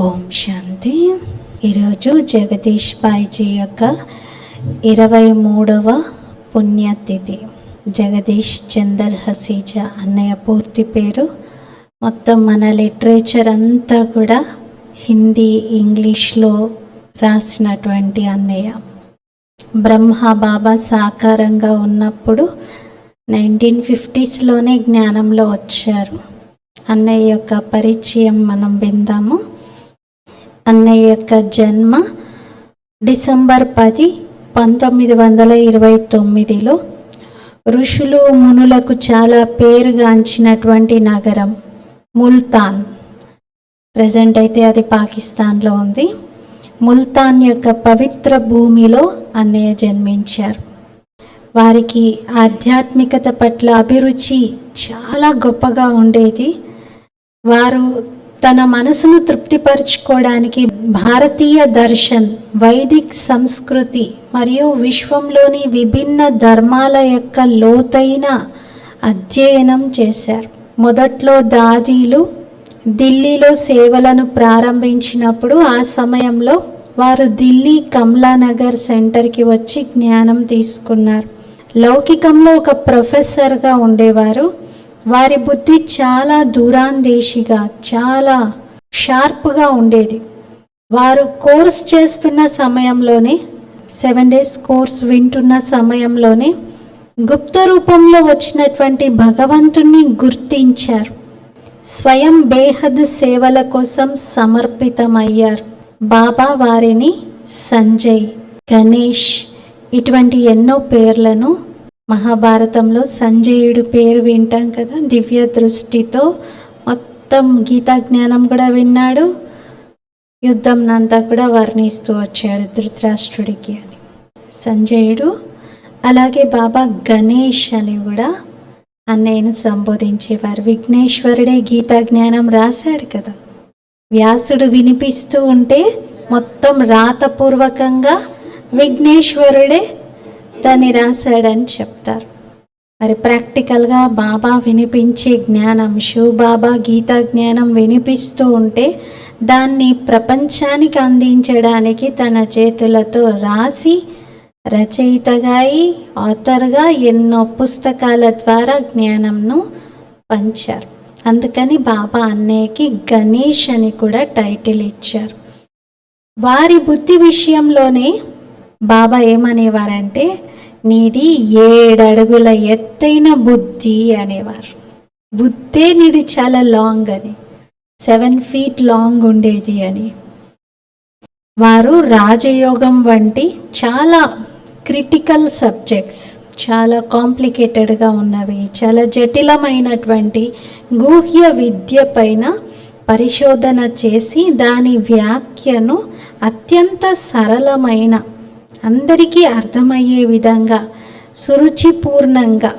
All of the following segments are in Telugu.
ఓం శాంతి. ఈరోజు జగదీష్ బాయ్జీ యొక్క ఇరవై మూడవ పుణ్యతిథి జగదీష్ చందర్ హసీజా అన్నయ్య పూర్తి పేరు. మొత్తం మన లిటరేచర్ అంతా కూడా హిందీ ఇంగ్లీష్లో రాసినటువంటి అన్నయ్య. బ్రహ్మ బాబా సాకారంగా ఉన్నప్పుడు నైన్టీన్ ఫిఫ్టీస్లోనే జ్ఞానంలో వచ్చారు. అన్నయ్య యొక్క పరిచయం మనం విందాము. అన్నయ్య యొక్క జన్మ డిసెంబర్ పది పంతొమ్మిది వందల ఇరవై తొమ్మిదిలో ఋషులు మునులకు చాలా పేరుగాంచినటువంటి నగరం ముల్తాన్. ప్రజెంట్ అయితే అది పాకిస్తాన్లో ఉంది. ముల్తాన్ యొక్క పవిత్ర భూమిలో అన్నయ్య జన్మించారు. వారికి ఆధ్యాత్మికత పట్ల అభిరుచి చాలా గొప్పగా ఉండేది. వారు తన మనసును తృప్తిపరచుకోవడానికి భారతీయ దర్శన్ వైదిక్ సంస్కృతి మరియు విశ్వంలోని విభిన్న ధర్మాల యొక్క లోతైన అధ్యయనం చేశారు. మొదట్లో దాదీలు ఢిల్లీలో సేవలను ప్రారంభించినప్పుడు ఆ సమయంలో వారు ఢిల్లీ కమలానగర్ సెంటర్కి వచ్చి జ్ఞానం తీసుకున్నారు. లౌకికంలో ఒక ప్రొఫెసర్గా ఉండేవారు. వారి బుద్ధి చాలా దూరాందేశిగా చాలా షార్ప్గా ఉండేది. వారు కోర్స్ చేస్తున్న సమయంలోనే సెవెన్ డేస్ కోర్స్ వింటున్న సమయంలోనే గుప్త రూపంలో వచ్చినటువంటి భగవంతుణ్ణి గుర్తించారు. స్వయం బేహద్ సేవల కోసం సమర్పితమయ్యారు. బాబా వారిని సంజయ్ గణేష్ ఇటువంటి ఎన్నో పేర్లను మహాభారతంలో సంజయుడు పేరు వింటాం కదా దివ్య దృష్టితో. మొత్తం గీతా జ్ఞానం కూడా విన్నాడు. యుద్ధం అంతా కూడా వర్ణిస్తూ వచ్చాడు ధృతరాష్ట్రుడికి అని. సంజయుడు అలాగే బాబా గణేష్ అని కూడా అన్నయ్యను సంబోధించేవారు. విఘ్నేశ్వరుడే గీతా జ్ఞానం రాశాడు కదా. వ్యాసుడు వినిపిస్తూ ఉంటే మొత్తం రాతపూర్వకంగా విఘ్నేశ్వరుడే దాన్ని రాశాడని చెప్తారు. మరి ప్రాక్టికల్గా బాబా వినిపించే జ్ఞానం శివ బాబా గీతా జ్ఞానం వినిపిస్తూ ఉంటే దాన్ని ప్రపంచానికి అందించడానికి తన చేతులతో రాసి రచయితగా అయి ఆథర్గా ఎన్నో పుస్తకాల ద్వారా జ్ఞానంను పంచారు. అందుకని బాబా అన్నయ్యకి గణేష్ అని కూడా టైటిల్ ఇచ్చారు. వారి బుద్ధి విషయంలోనే బాబా ఏమనేవారంటే నీది ఏడడుగుల ఎత్తైన బుద్ధి అనేవారు. బుద్ధే నీది చాలా లాంగ్ అని సెవెన్ ఫీట్ లాంగ్ ఉండేది అని. వారు రాజయోగం వంటి చాలా క్రిటికల్ సబ్జెక్ట్స్ చాలా కాంప్లికేటెడ్గా ఉన్నవి చాలా జటిలమైనటువంటి గుహ్య విద్య పైన పరిశోధన చేసి దాని వ్యాఖ్యను అత్యంత సరళమైన అందరికీ అర్థమయ్యే విధంగా సురుచిపూర్ణంగా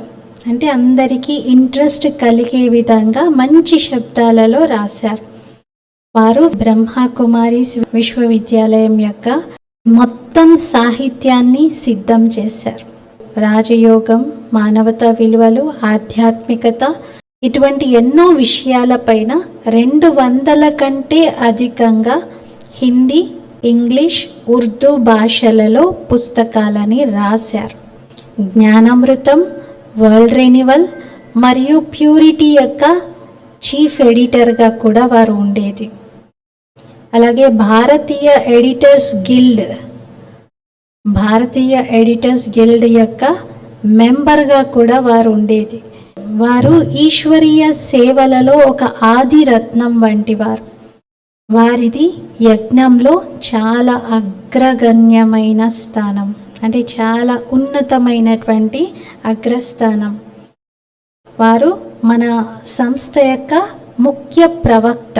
అంటే అందరికీ ఇంట్రెస్ట్ కలిగే విధంగా మంచి శబ్దాలలో రాశారు. వారు బ్రహ్మకుమారి విశ్వవిద్యాలయం యొక్క మొత్తం సాహిత్యాన్ని సిద్ధం చేశారు. రాజయోగం మానవతా విలువలు ఆధ్యాత్మికత ఇటువంటి ఎన్నో విషయాలపైన రెండు వందల కంటే అధికంగా హిందీ ఇంగ్లీష్ ఉర్దూ భాషలలో పుస్తకాలని రాశారు. జ్ఞానామృతం వరల్డ్ రెన్యువల్ మరియు ప్యూరిటీ యొక్క చీఫ్ ఎడిటర్గా కూడా వారు ఉండేది. అలాగే భారతీయ ఎడిటర్స్ గిల్డ్ భారతీయ ఎడిటర్స్ గిల్డ్ యొక్క మెంబర్గా కూడా వారు ఉండేది. వారు ఈశ్వరీయ సేవలలో ఒక ఆదిరత్నం వంటి వారు వారిది యజ్ఞంలో చాలా అగ్రగణ్యమైన స్థానం అంటే చాలా ఉన్నతమైనటువంటి అగ్రస్థానం. వారు మన సంస్థ యొక్క ముఖ్య ప్రవక్త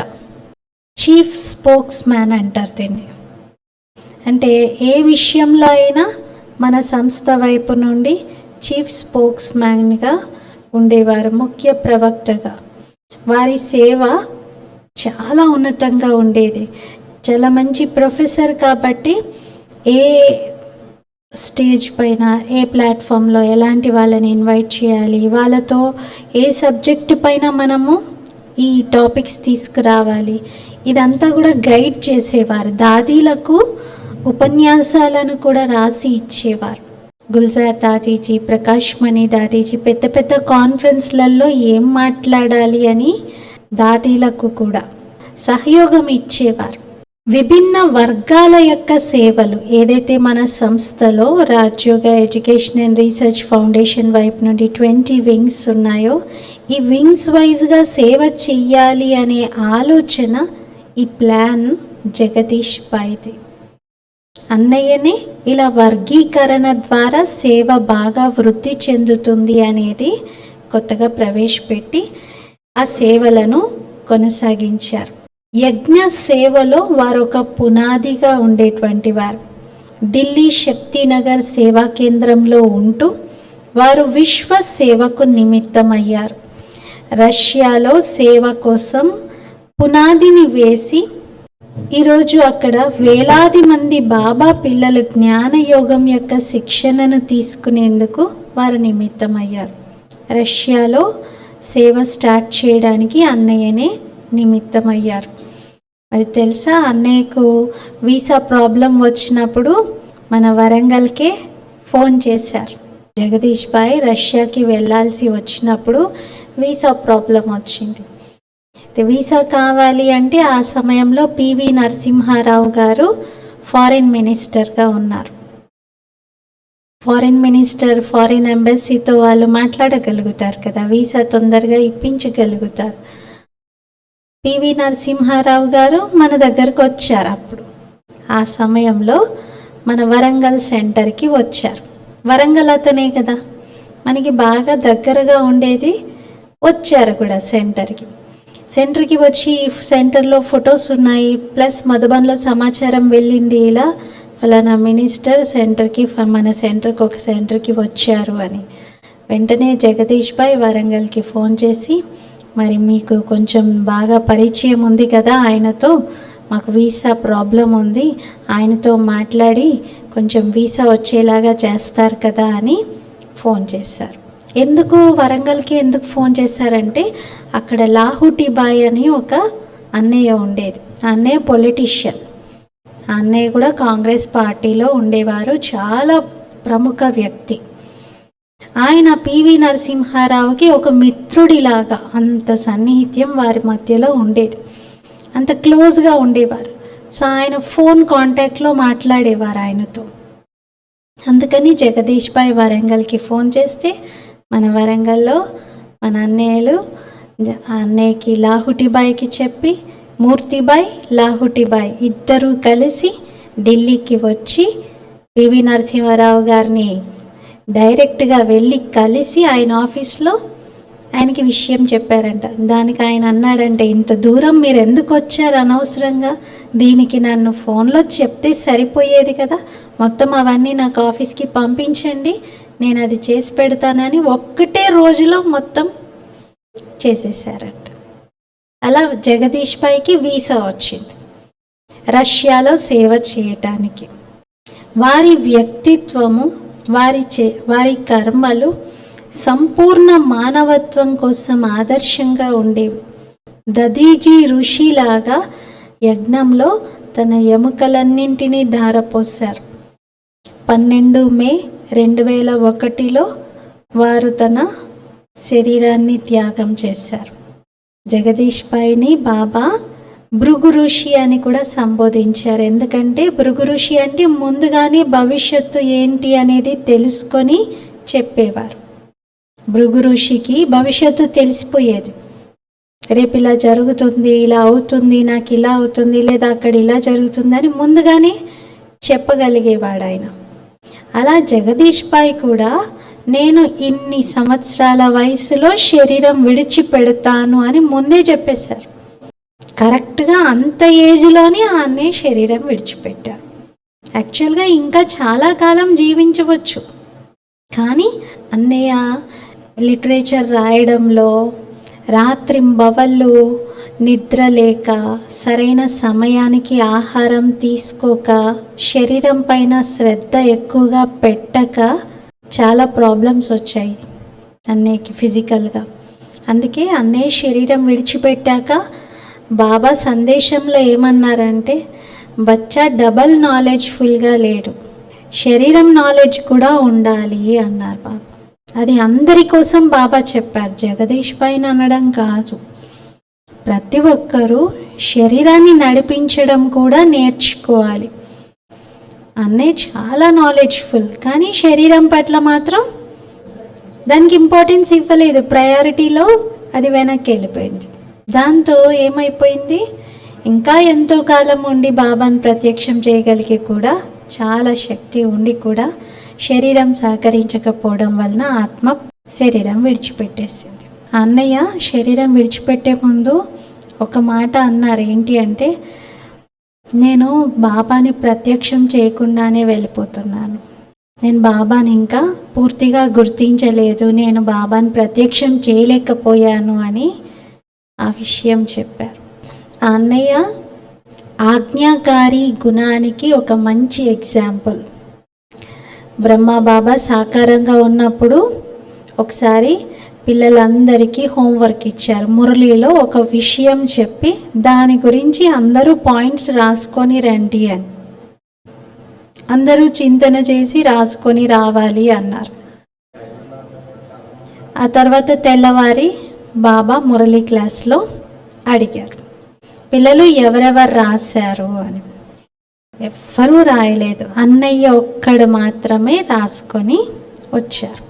చీఫ్ స్పోక్స్ మ్యాన్ అంటారు దీన్ని. అంటే ఏ విషయంలో అయినా మన సంస్థ వైపు నుండి చీఫ్ స్పోక్స్ మ్యాన్గా ఉండేవారు ముఖ్య ప్రవక్తగా. వారి సేవ చాలా ఉన్నతంగా ఉండేది. చాలా మంచి ప్రొఫెసర్ కాబట్టి ఏ స్టేజ్ పైన ఏ ప్లాట్ఫామ్లో ఎలాంటి వాళ్ళని ఇన్వైట్ చేయాలి వాళ్ళతో ఏ సబ్జెక్ట్ పైన మనము ఈ టాపిక్స్ తీసుకురావాలి ఇదంతా కూడా గైడ్ చేసేవారు. దాదీలకు ఉపన్యాసాలను కూడా రాసి ఇచ్చేవారు. గుల్జార్ దాదీజీ ప్రకాష్ మణి దాదీజీ పెద్ద పెద్ద కాన్ఫరెన్స్లలో ఏం మాట్లాడాలి అని దాదీలకు కూడా సహయోగం ఇచ్చేవారు విభిన్న వర్గాల యొక్క సేవలు ఏదైతే మన సంస్థలో Rajyoga education and research foundation వైపు నుండి ట్వంటీ వింగ్స్ ఉన్నాయో ఈ వింగ్స్ వైజ్గా సేవ చెయ్యాలి అనే ఆలోచన ఈ ప్లాన్ జగదీష్ పైది. అన్నయ్యనే ఇలా వర్గీకరణ ద్వారా సేవ బాగా వృద్ధి చెందుతుంది అనేది కొత్తగా ప్రవేశపెట్టి ఆ సేవలను కొనసాగించారు. యజ్ఞ సేవలో వారు ఒక పునాదిగా ఉండేటువంటి వారు. ఢిల్లీ శక్తినగర్ సేవా కేంద్రంలో ఉంటూ వారు విశ్వ సేవకు నిమిత్తమయ్యారు. రష్యాలో సేవ కోసం పునాదిని వేసి ఈరోజు అక్కడ వేలాది మంది బాబా పిల్లలు జ్ఞానయోగం యొక్క శిక్షణను తీసుకునేందుకు వారు నిమిత్తమయ్యారు. రష్యాలో సేవ స్టార్ట్ చేయడానికి అన్నయ్యనే నిమిత్తమయ్యారు. మరి తెలుసా? అన్నయ్యకు వీసా ప్రాబ్లం వచ్చినప్పుడు మన వరంగల్కే ఫోన్ చేశారు. జగదీష్ బాయ్ రష్యాకి వెళ్ళాల్సి వచ్చినప్పుడు వీసా ప్రాబ్లం వచ్చింది. వీసా కావాలి అంటే ఆ సమయంలో పివి నరసింహారావు గారు ఫారిన్ మినిస్టర్గా ఉన్నారు. ఫారిన్ మినిస్టర్ ఫారిన్ ఎంబసీతో వాళ్ళు మాట్లాడగలుగుతారు కదా వీసా తొందరగా ఇప్పించగలుగుతారు. పివి నరసింహారావు గారు మన దగ్గరకు వచ్చారు అప్పుడు. ఆ సమయంలో మన వరంగల్ సెంటర్కి వచ్చారు. వరంగల్ అతనే కదా మనకి బాగా దగ్గరగా ఉండేది వచ్చారు కూడా సెంటర్కి. సెంటర్కి వచ్చి సెంటర్లో ఫొటోస్ ఉన్నాయి ప్లస్ మధుబన్లో సమాచారం వెళ్ళింది ఇలా ఫలానా మినిస్టర్ సెంటర్కి మన సెంటర్కి ఒక సెంటర్కి వచ్చారు అని. వెంటనే జగదీష్ భాయ్ వరంగల్కి ఫోన్ చేసి మరి మీకు కొంచెం బాగా పరిచయం ఉంది కదా ఆయనతో మాకు వీసా ప్రాబ్లం ఉంది ఆయనతో మాట్లాడి కొంచెం వీసా వచ్చేలాగా చేస్తారు కదా అని ఫోన్ చేశారు. ఎందుకు వరంగల్కి ఎందుకు ఫోన్ చేశారంటే అక్కడ లాహుటి బాయ్ అని ఒక అన్నయ్య ఉండేది. ఆ అన్నయ్య పొలిటీషియన్. అన్నయ్య కూడా కాంగ్రెస్ పార్టీలో ఉండేవారు. చాలా ప్రముఖ వ్యక్తి. ఆయన పివి నరసింహారావుకి ఒక మిత్రుడిలాగా అంత సన్నిహిత్యం వారి మధ్యలో ఉండేది. అంత క్లోజ్గా ఉండేవారు. సో ఆయన ఫోన్ కాంటాక్ట్లో మాట్లాడేవారు ఆయనతో. అందుకని జగదీష్ బాయ్ వరంగల్కి ఫోన్ చేస్తే మన వరంగల్లో మన అన్నయ్యలు జ- లాహుటి అన్నయ్యకి చెప్పి మూర్తిబాయ్ లాహుటిబాయ్ ఇద్దరూ కలిసి ఢిల్లీకి వచ్చి పివి నరసింహారావు గారిని డైరెక్ట్గా వెళ్ళి కలిసి ఆయన ఆఫీస్లో ఆయనకి విషయం చెప్పారంట. దానికి ఆయన అన్నాడంటే ఇంత దూరం మీరు ఎందుకు వచ్చారు అనవసరంగా? దీనికి నన్ను ఫోన్లో చెప్తే సరిపోయేది కదా. మొత్తం అవన్నీ నాకు ఆఫీస్కి పంపించండి. నేను అది చేసి పెడతానని ఒక్కటే రోజులో మొత్తం చేసేసారంట. అలా జగదీష్ పైకి వీసా వచ్చింది. రష్యాలో సేవ చేయటానికి. వారి వ్యక్తిత్వము వారి చే వారి కర్మలు సంపూర్ణ మానవత్వం కోసం ఆదర్శంగా ఉండేవి దదీజీ ఋషిలాగా యజ్ఞంలో తన ఎముకలన్నింటినీ ధారపోశారు. పన్నెండు మే రెండు వేల ఒకటిలో వారు తన శరీరాన్ని త్యాగం చేశారు. జగదీష్ పైని బాబా భృగు ఋషి అని కూడా సంబోధించారు. ఎందుకంటే భృగు ఋషి అంటే ముందుగానే భవిష్యత్తు ఏంటి అనేది తెలుసుకొని చెప్పేవారు. భృగు ఋషికి భవిష్యత్తు తెలిసిపోయేది. రేపు ఇలా జరుగుతుంది ఇలా అవుతుంది నాకు ఇలా అవుతుంది లేదా అక్కడ ఇలా జరుగుతుందని ముందుగానే చెప్పగలిగేవాడు ఆయన. అలా జగదీష్ బాయ్ కూడా నేను ఇన్ని సంవత్సరాల వయసులో శరీరం విడిచిపెడతాను అని ముందే చెప్పేశారు. కరెక్ట్గా అంత ఏజ్లోనే ఆ అన్నయ్య శరీరం విడిచిపెట్టారు. యాక్చువల్గా ఇంకా చాలా కాలం జీవించవచ్చు. కానీ అన్నయ్య లిటరేచర్ రాయడంలో రాత్రింబవళ్ళు నిద్ర లేక సరైన సమయానికి ఆహారం తీసుకోక శరీరం పైన శ్రద్ధ ఎక్కువగా పెట్టక చాలా ప్రాబ్లమ్స్ వచ్చాయి అన్నయ్యకి ఫిజికల్గా అందుకే అన్నయ్య శరీరం విడిచిపెట్టాక బాబా సందేశంలో ఏమన్నారంటే బచ్చా డబల్ నాలెడ్జ్ఫుల్గా లేడు. శరీరం నాలెడ్జ్ కూడా ఉండాలి అన్నారు బాబా. అది అందరి కోసం బాబా చెప్పారు. జగదీష్ పైన అనడం కాదు. ప్రతి ఒక్కరూ శరీరాన్ని నడిపించడం కూడా నేర్చుకోవాలి. అన్నయ్య చాలా నాలెడ్జ్ఫుల్ కానీ శరీరం పట్ల మాత్రం దానికి ఇంపార్టెన్స్ ఇవ్వలేదు. ప్రయారిటీలో అది వెనక్కి వెళ్ళిపోయింది. దాంతో ఏమైపోయింది? ఇంకా ఎంతో కాలం ఉండి బాబాను ప్రత్యక్షం చేయగలిగి కూడా చాలా శక్తి ఉండి కూడా శరీరం సహకరించకపోవడం వలన ఆత్మ శరీరం విడిచిపెట్టేసింది. అన్నయ్య శరీరం విడిచిపెట్టే ముందు ఒక మాట అన్నారు. ఏంటి అంటే నేను బాబాని ప్రత్యక్షం చేయకుండానే వెళ్ళిపోతున్నాను. నేను బాబాని ఇంకా పూర్తిగా గుర్తించలేదు. నేను బాబాని ప్రత్యక్షం చేయలేకపోయాను అని ఆ విషయం చెప్పారు. ఆ అన్నయ్య ఆజ్ఞాకారి గుణానికి ఒక మంచి ఎగ్జాంపుల్. బ్రహ్మ బాబా సాకారంగా ఉన్నప్పుడు ఒకసారి పిల్లలందరికీ హోంవర్క్ ఇచ్చారు. మురళిలో ఒక విషయం చెప్పి దాని గురించి అందరూ పాయింట్స్ రాసుకొని రండి అని. అందరూ చింతన చేసి రాసుకొని రావాలి అన్నారు. ఆ తర్వాత తెల్లవారి బాబా మురళి క్లాస్లో అడిగారు. పిల్లలు ఎవరెవరు రాశారు అని. ఎవ్వరూ రాయలేదు. అన్నయ్య ఒక్కడు మాత్రమే రాసుకొని వచ్చారు.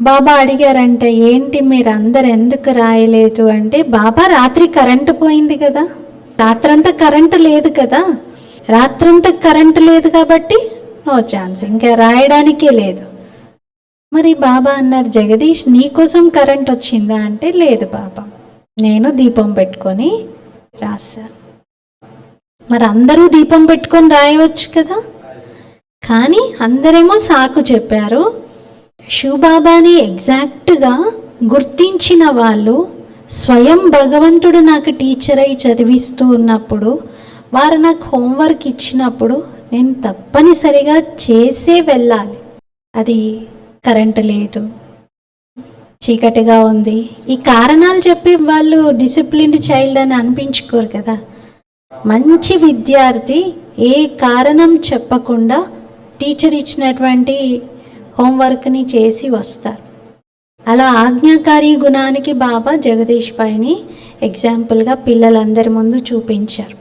బాబా అడిగారంట ఏంటి మీరు అందరు ఎందుకు రాయలేదు? అంటే బాబా రాత్రి కరెంటు పోయింది కదా. రాత్రంతా కరెంటు లేదు కదా. రాత్రంతా కరెంటు లేదు కాబట్టి నో ఛాన్స్ ఇంకా రాయడానికే లేదు. మరి బాబా అన్నారు జగదీష్ నీకోసం కరెంట్ వచ్చిందా? అంటే లేదు బాబా. నేను దీపం పెట్టుకొని రాశాను మరి అందరూ దీపం పెట్టుకొని రాయవచ్చు కదా. కానీ అందరేమో సాకు చెప్పారు శివబాబాని ఎగ్జాక్ట్గా గుర్తించిన వాళ్ళు స్వయం భగవంతుడు నాకు టీచర్ అయి చదివిస్తూ ఉన్నప్పుడు వారు నాకు హోంవర్క్ ఇచ్చినప్పుడు నేను తప్పనిసరిగా చేసే వెళ్ళాలి. అది కరెంటు లేదు. చీకటిగా ఉంది. ఈ కారణాలు చెప్పి వాళ్ళు డిసిప్లిన్డ్ చైల్డ్ అని అనిపించుకోరు కదా. మంచి విద్యార్థి ఏ కారణం చెప్పకుండా టీచర్ ఇచ్చినటువంటి హోంవర్క్ని చేసి వస్తారు. అలా ఆజ్ఞాకారి గుణానికి బాబా జగదీష్ పైని ఎగ్జాంపుల్గా పిల్లలందరి ముందు చూపించారు.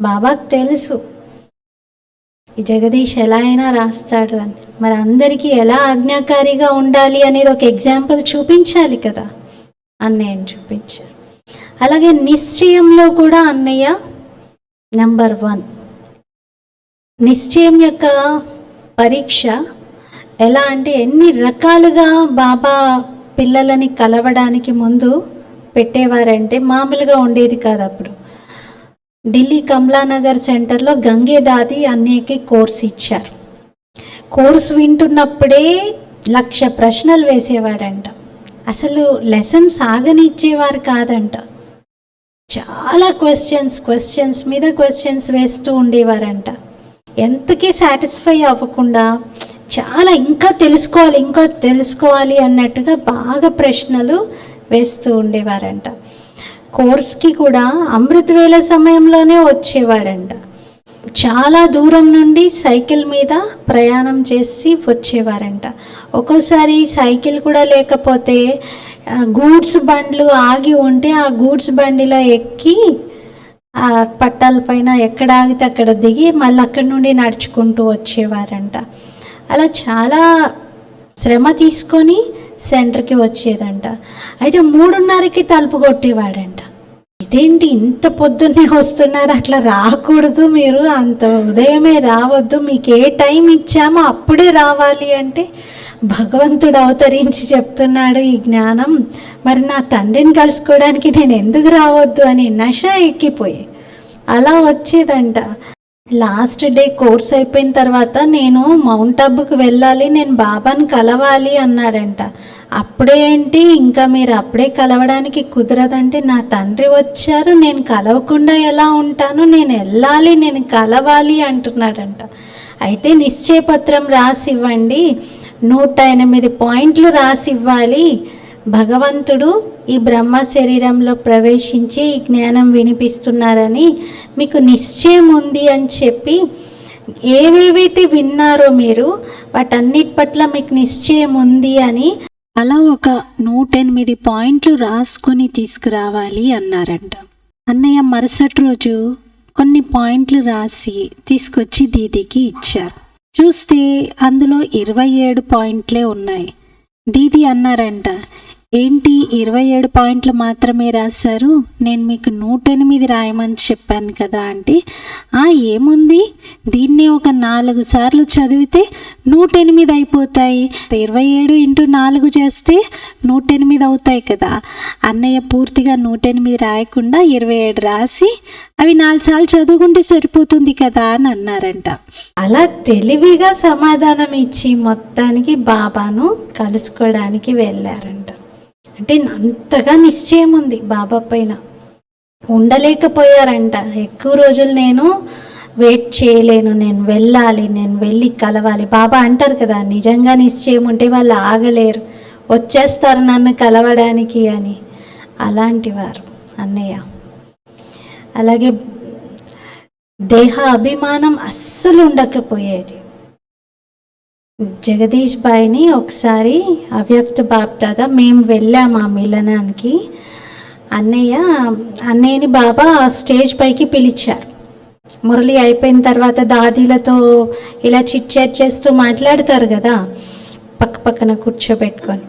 బాబాకు తెలుసు ఈ జగదీష్ ఎలా అయినా రాస్తాడు అని. మరి అందరికీ ఎలా ఆజ్ఞాకారిగా ఉండాలి అనేది ఒక ఎగ్జాంపుల్ చూపించాలి కదా? అన్నయ్యని చూపించారు. అలాగే నిశ్చయంలో కూడా అన్నయ్య నెంబర్ వన్. నిశ్చయం యొక్క పరీక్ష ఎలా అంటే ఎన్ని రకాలుగా బాబా పిల్లలని కలవడానికి ముందు పెట్టేవారంటే మామూలుగా ఉండేది కాదు అప్పుడు. ఢిల్లీ కమలానగర్ సెంటర్లో గంగే దాది కోర్స్ ఇచ్చారు. కోర్స్ వింటున్నప్పుడే లక్ష ప్రశ్నలు వేసేవాడంట అసలు లెసన్ సాగనిచ్చేవారు కాదంట. చాలా క్వశ్చన్స్ క్వశ్చన్స్ మీద క్వశ్చన్స్ వేస్తూ ఉండేవారంట. ఎంతకీ సాటిస్ఫై అవ్వకుండా చాలా ఇంకా తెలుసుకోవాలి ఇంకా తెలుసుకోవాలి అన్నట్టుగా బాగా ప్రశ్నలు వేస్తూ ఉండేవారంట. కోర్స్కి కూడా అమృతవేళ సమయంలోనే వచ్చేవాడంట. చాలా దూరం నుండి సైకిల్ మీద ప్రయాణం చేసి వచ్చేవారంట. ఒక్కోసారి సైకిల్ కూడా లేకపోతే గూడ్స్ బండ్లు ఆగి ఉంటే ఆ గూడ్స్ బండిలో ఎక్కి ఆ పట్టాల పైన ఎక్కడ ఆగితే అక్కడ దిగి మళ్ళీ అక్కడి నుండి నడుచుకుంటూ వచ్చేవారంట. అలా చాలా శ్రమ తీసుకొని సెంటర్కి వచ్చేదంట. అయితే మూడున్నరకి తలుపు కొట్టేవాడంట. ఇదేంటి ఇంత పొద్దున్నే వస్తున్నారు? అట్లా రాకూడదు మీరు. అంత ఉదయమే రావద్దు. మీకు ఏ టైం ఇచ్చామో అప్పుడే రావాలి అంటే భగవంతుడు అవతరించి చెప్తున్నాడు ఈ జ్ఞానం. మరి నా తండ్రిని కలుసుకోవడానికి నేను ఎందుకు రావద్దు? అని నష ఎక్కిపోయి. అలా వచ్చేదంట. లాస్ట్ డే కోర్స్ అయిపోయిన తర్వాత నేను మౌంట్ అబ్బుకి వెళ్ళాలి నేను బాబాని కలవాలి అన్నాడంట. అప్పుడే ఏంటి ఇంకా మీరు అప్పుడే కలవడానికి కుదరదంటే నా తండ్రి వచ్చారు నేను కలవకుండా ఎలా ఉంటాను నేను వెళ్ళాలి నేను కలవాలి అంటున్నాడంట. అయితే నిశ్చయపత్రం రాసి ఇవ్వండి నూట ఎనిమిది పాయింట్లు రాసి ఇవ్వాలి భగవంతుడు ఈ బ్రహ్మ శరీరంలో ప్రవేశించి ఈ జ్ఞానం వినిపిస్తున్నారని మీకు నిశ్చయం ఉంది అని చెప్పి ఏవేవైతే విన్నారో మీరు వాటన్నిటి పట్ల మీకు నిశ్చయం ఉంది అని అలా ఒక నూట ఎనిమిది పాయింట్లు రాసుకొని తీసుకురావాలి అన్నారంట. అన్నయ్య మరుసటి రోజు కొన్ని పాయింట్లు రాసి తీసుకొచ్చి దీదీకి ఇచ్చారు. చూస్తే అందులో ఇరవై ఏడు పాయింట్లే ఉన్నాయి. దీది అన్నారంట ఏంటి ఇరవై ఏడు పాయింట్లు మాత్రమే రాశారు? నేను మీకు నూట ఎనిమిది రాయమని చెప్పాను కదా అంటే ఆ ఏముంది? దీన్ని ఒక నాలుగు సార్లు చదివితే నూట ఎనిమిది అయిపోతాయి. ఇరవై ఏడు ఇంటూ నాలుగు చేస్తే నూట ఎనిమిది అవుతాయి కదా. అన్నయ్య పూర్తిగా నూట ఎనిమిది రాయకుండా ఇరవై ఏడు రాసి అవి నాలుగు సార్లు చదువుకుంటే సరిపోతుంది కదా అని అన్నారంట. అలా తెలివిగా సమాధానం ఇచ్చి మొత్తానికి బాబాను కలుసుకోవడానికి వెళ్ళారంట. అంటే అంతగా నిశ్చయం ఉంది బాబా పైన. ఉండలేకపోయారంట. ఎక్కువ రోజులు నేను వెయిట్ చేయలేను. నేను వెళ్ళాలి. నేను వెళ్ళి కలవాలి. బాబా అంటారు కదా నిజంగా నిశ్చయం ఉంటే వాళ్ళు ఆగలేరు. వచ్చేస్తారు నన్ను కలవడానికి అని. అలాంటి వారు అన్నయ్య. అలాగే దేహ అభిమానం అస్సలు ఉండకపోయేది. జగదీష్ బాయ్ని ఒకసారి అవ్యక్త బాప్దాద మేము వెళ్ళాము ఆ మిలనానికి. అన్నయ్య అన్నయ్యని బాబా స్టేజ్ పైకి పిలిచారు. మురళి అయిపోయిన తర్వాత దాదీలతో ఇలా చిట్ చాట్ చేస్తూ మాట్లాడతారు కదా పక్క పక్కన కూర్చోబెట్టుకొని.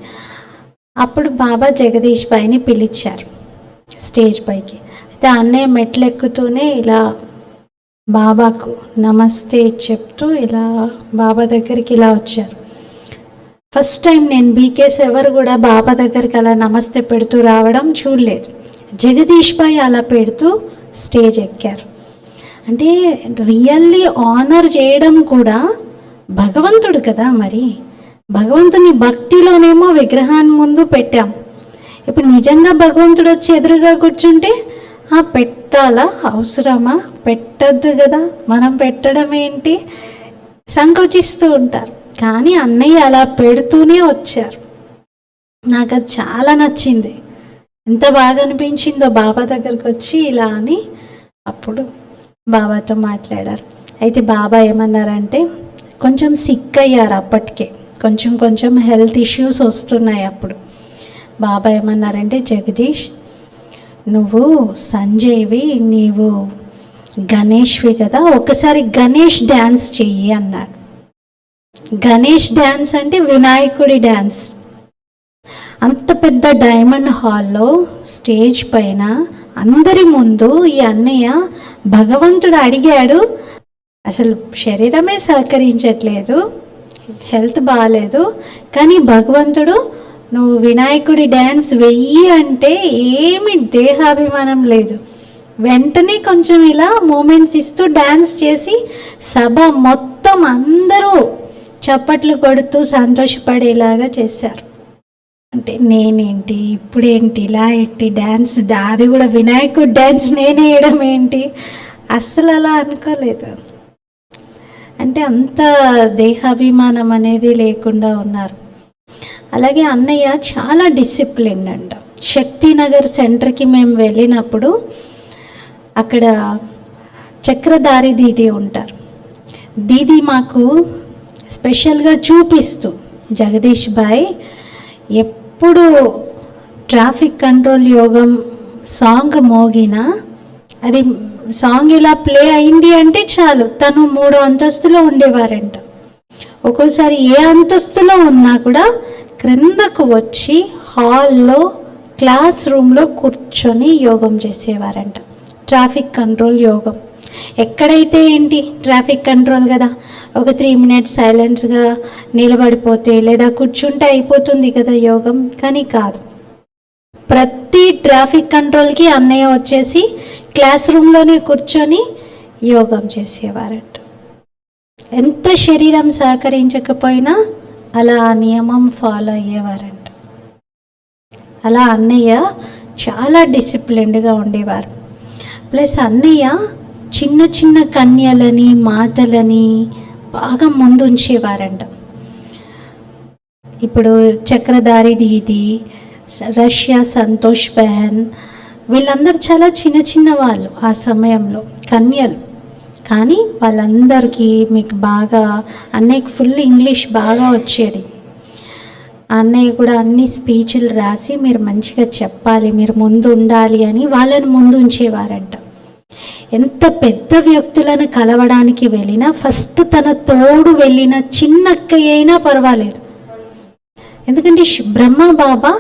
అప్పుడు బాబా జగదీష్ బాయ్ని పిలిచారు స్టేజ్ పైకి. అయితే అన్నయ్య మెట్లు ఎక్కుతూనే ఇలా బాబాకు నమస్తే చెప్తూ ఇలా బాబా దగ్గరికి ఇలా వచ్చారు. ఫస్ట్ టైం నేను బీకేస్ ఎవరు కూడా బాబా దగ్గరికి అలా నమస్తే పెడుతూ రావడం చూడలేదు. జగదీష్ భాయ్ అలా పెడుతూ స్టేజ్ ఎక్కారు. అంటే రియల్లీ ఆనర్ చేయడం కూడా భగవంతుడు కదా మరి. భగవంతుని భక్తిలోనేమో విగ్రహాన్ని ముందు పెట్టాం. ఇప్పుడు నిజంగా భగవంతుడు వచ్చి ఎదురుగా కూర్చుంటే పెట్టాలా? అవసరమా? పెట్టద్దు కదా. మనం పెట్టడం ఏంటి? సంకోచిస్తూ ఉంటారు. కానీ అన్నయ్య అలా పెడుతూనే వచ్చారు. నాకు అది చాలా నచ్చింది. ఎంత బాగా అనిపించిందో బాబా దగ్గరకు వచ్చి ఇలా అని అప్పుడు బాబాతో మాట్లాడారు. అయితే బాబా ఏమన్నారంటే కొంచెం సిక్ అయ్యారు అప్పటికే. కొంచెం కొంచెం హెల్త్ ఇష్యూస్ వస్తున్నాయి అప్పుడు. బాబా ఏమన్నారంటే జగదీష్ నువ్వు సంజయ్వి నీవు గణేష్వి కదా ఒకసారి గణేష్ డ్యాన్స్ చెయ్యి అన్నాడు. గణేష్ డ్యాన్స్ అంటే వినాయకుడి డ్యాన్స్ అంత పెద్ద డైమండ్ హాల్లో స్టేజ్ పైన అందరి ముందు ఈ అన్నయ్య భగవంతుడు అడిగాడు అసలు శరీరమే సహకరించట్లేదు హెల్త్ బాగాలేదు కానీ భగవంతుడు నువ్వు వినాయకుడి డ్యాన్స్ వెయ్యి అంటే ఏమి దేహాభిమానం లేదు. వెంటనే కొంచెం ఇలా మూమెంట్స్ ఇస్తూ డ్యాన్స్ చేసి సభ మొత్తం అందరూ చప్పట్లు కొడుతూ సంతోషపడేలాగా చేశారు. అంటే నేనేంటి ఇప్పుడేంటి ఇలా ఏంటి డ్యాన్స్ అది కూడా వినాయకుడు డ్యాన్స్ నేనే వేయడం ఏంటి? అస్సలు అలా అనుకోలేదు. అంటే అంత దేహాభిమానం అనేది లేకుండా ఉన్నారు. అలాగే అన్నయ్య చాలా డిసిప్లిన్ అంట. శక్తినగర్ సెంటర్కి మేము వెళ్ళినప్పుడు అక్కడ చక్రధారి దీది ఉంటారు. దీది మాకు స్పెషల్గా చూపిస్తూ జగదీష్ బాయ్ ఎప్పుడు ట్రాఫిక్ కంట్రోల్ యోగం సాంగ్ మోగినా అది సాంగ్ ఇలా ప్లే అయింది అంటే చాలు. తను మూడో అంతస్తులో ఉండేవారంట. ఒక్కోసారి ఏ అంతస్తులో ఉన్నా కూడా క్రిందకు వచ్చి హాల్లో క్లాస్ రూమ్లో కూర్చొని యోగం చేసేవారంట. ట్రాఫిక్ కంట్రోల్ యోగం. ఎక్కడైతే ఏంటి ట్రాఫిక్ కంట్రోల్ కదా? ఒక త్రీ మినిట్స్ సైలెన్స్గా నిలబడిపోతే లేదా కూర్చుంటే అయిపోతుంది కదా యోగం? కానీ కాదు. ప్రతి ట్రాఫిక్ కంట్రోల్కి అన్నయ్య వచ్చేసి క్లాస్ రూమ్లోనే కూర్చొని యోగం చేసేవారంట. ఎంత శరీరం సహకరించకపోయినా అలా ఆ నియమం ఫాలో అయ్యేవారంట. అలా అన్నయ్య చాలా డిసిప్లిన్డ్గా ఉండేవారు. ప్లస్ అన్నయ్య చిన్న చిన్న కన్యలని మాతలని బాగా ముందుంచేవారంట. ఇప్పుడు చక్రధారి దీది రష్యా సంతోష్ బెహన్ వీళ్ళందరూ చాలా చిన్న చిన్న వాళ్ళు ఆ సమయంలో కన్యలు. కానీ వాళ్ళందరికీ మీకు బాగా అన్నయ్యకి ఫుల్ ఇంగ్లీష్ బాగా వచ్చేది. అన్నయ్య కూడా అన్ని స్పీచ్లు రాసి మీరు మంచిగా చెప్పాలి మీరు ముందు ఉండాలి అని వాళ్ళని ముందు ఉంచేవారంట. ఎంత పెద్ద వ్యక్తులను కలవడానికి వెళ్ళినా ఫస్ట్ తన తోడు వెళ్ళిన చిన్న అయినా పర్వాలేదు. ఎందుకంటే బ్రహ్మ బాబా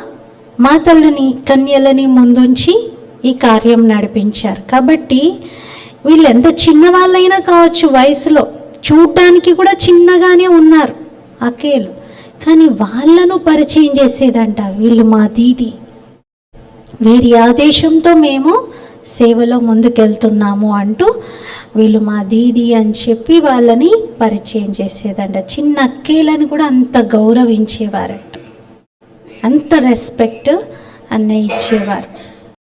మాతలని కన్యలని ముందుంచి ఈ కార్యం నడిపించారు. కాబట్టి వీళ్ళు ఎంత చిన్నవాళ్ళైనా కావచ్చు వయసులో చూడటానికి కూడా చిన్నగానే ఉన్నారు అకేలు. కానీ వాళ్ళను పరిచయం చేసేదంట వీళ్ళు మా దీది. వీరి ఆదేశంతో మేము సేవలో ముందుకెళ్తున్నాము అంటూ వీళ్ళు మా దీది అని చెప్పి వాళ్ళని పరిచయం చేసేదంట. చిన్న అక్కేలను కూడా అంత గౌరవించేవారంట. అంత రెస్పెక్ట్ అన్న ఇచ్చేవారు.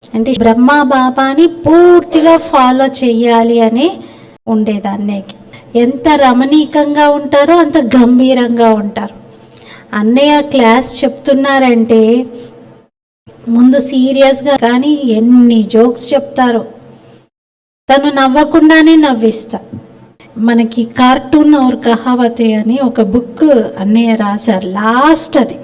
అంటే బ్రహ్మ బాబాని పూర్తిగా ఫాలో చేయాలి అనే ఉండేది ఎంత రమణీకంగా ఉంటారో అంత గంభీరంగా ఉంటారు. అన్నయ్య క్లాస్ చెప్తున్నారంటే ముందు సీరియస్గా కానీ ఎన్ని జోక్స్ చెప్తారో. తను నవ్వకుండానే నవ్విస్తా. మనకి కార్టూన్ ఔర్ కహావతే అని ఒక బుక్ అన్నయ్య రాశారు లాస్ట్ అది.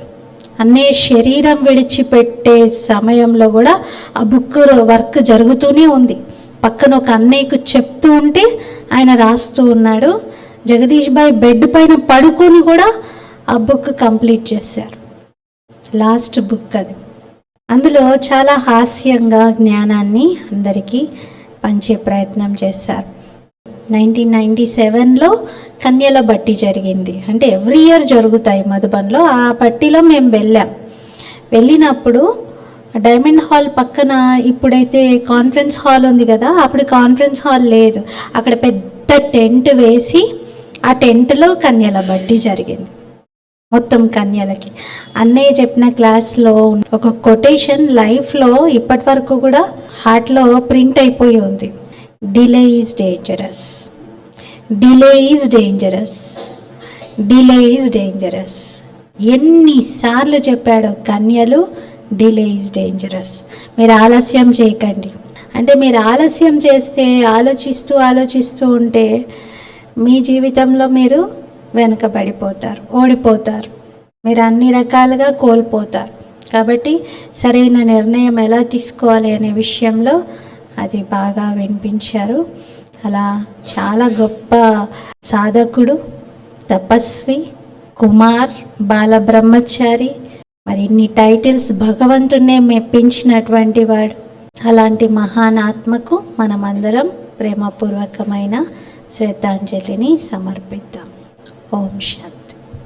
అన్నయ్య శరీరం విడిచిపెట్టే సమయంలో కూడా ఆ బుక్ వర్క్ జరుగుతూనే ఉంది. పక్కన ఒక అన్నయ్యకు చెప్తూ ఉంటే ఆయన రాస్తూ ఉన్నాడు. జగదీష్ బాయ్ బెడ్ పైన పడుకొని కూడా ఆ బుక్ కంప్లీట్ చేశారు. లాస్ట్ బుక్ అది. అందులో చాలా హాస్యంగా జ్ఞానాన్ని అందరికీ పంచే ప్రయత్నం చేశారు. నైన్టీన్ నైంటీ సెవెన్లో కన్యల బట్టి జరిగింది. అంటే ఎవ్రీ ఇయర్ జరుగుతాయి మధుబన్లో. ఆ బట్టిలో మేము వెళ్ళాం. వెళ్ళినప్పుడు డైమండ్ హాల్ పక్కన ఇప్పుడైతే కాన్ఫరెన్స్ హాల్ ఉంది కదా అప్పుడు కాన్ఫరెన్స్ హాల్ లేదు. అక్కడ పెద్ద టెంట్ వేసి ఆ టెంట్లో కన్యల బట్టి జరిగింది. మొత్తం కన్యలకి. అన్నయ్య చెప్పిన క్లాస్లో ఒక కొటేషన్ లైఫ్లో ఇప్పటి వరకు కూడా హార్ట్లో ప్రింట్ అయిపోయి ఉంది. Delay is dangerous delay is dangerous delay is dangerous ఎన్నిసార్లు చెప్పాడు కన్యలు డిలే ఈజ్ డేంజరస్ మీరు ఆలస్యం చేయకండి. అంటే మీరు ఆలస్యం చేస్తే ఆలోచిస్తూ ఆలోచిస్తూ ఉంటే మీ జీవితంలో మీరు వెనకబడిపోతారు ఓడిపోతారు. మీరు అన్ని రకాలుగా కోల్పోతారు. కాబట్టి సరైన నిర్ణయం ఎలా తీసుకోవాలి అనే విషయంలో అది బాగా వినిపించారు. అలా చాలా గొప్ప సాధకుడు తపస్వి కుమార్ బాలబ్రహ్మచారి. మరి ఇన్ని టైటిల్స్ భగవంతునే మెప్పించినటువంటి వాడు. అలాంటి మహాన్ ఆత్మకు మనమందరం ప్రేమపూర్వకమైన శ్రద్ధాంజలిని సమర్పిద్దాం. ఓం శాంతి.